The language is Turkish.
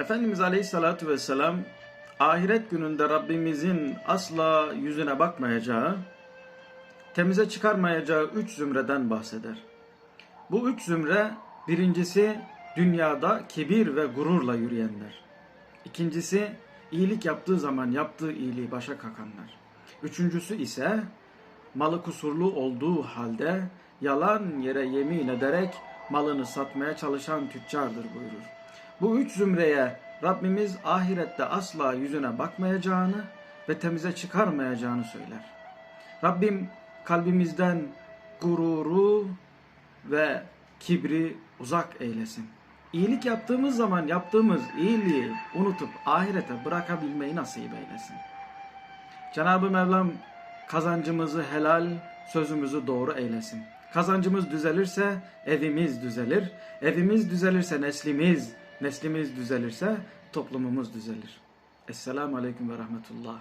Efendimiz Aleyhisselatü Vesselam ahiret gününde Rabbimizin asla yüzüne bakmayacağı, temize çıkarmayacağı üç zümreden bahseder. Bu üç zümre birincisi dünyada kibir ve gururla yürüyenler. İkincisi iyilik yaptığı zaman yaptığı iyiliği başa kakanlar. Üçüncüsü ise malı kusurlu olduğu halde yalan yere yemin ederek malını satmaya çalışan tüccardır buyurur. Bu üç zümreye Rabbimiz ahirette asla yüzüne bakmayacağını ve temize çıkarmayacağını söyler. Rabbim kalbimizden gururu ve kibri uzak eylesin. İyilik yaptığımız zaman yaptığımız iyiliği unutup ahirete bırakabilmeyi nasip eylesin. Cenab-ı Mevlam kazancımızı helal, sözümüzü doğru eylesin. Kazancımız düzelirse evimiz düzelir. Evimiz düzelirse neslimiz, neslimiz düzelirse toplumumuz düzelir. Esselamu Aleyküm ve Rahmetullah.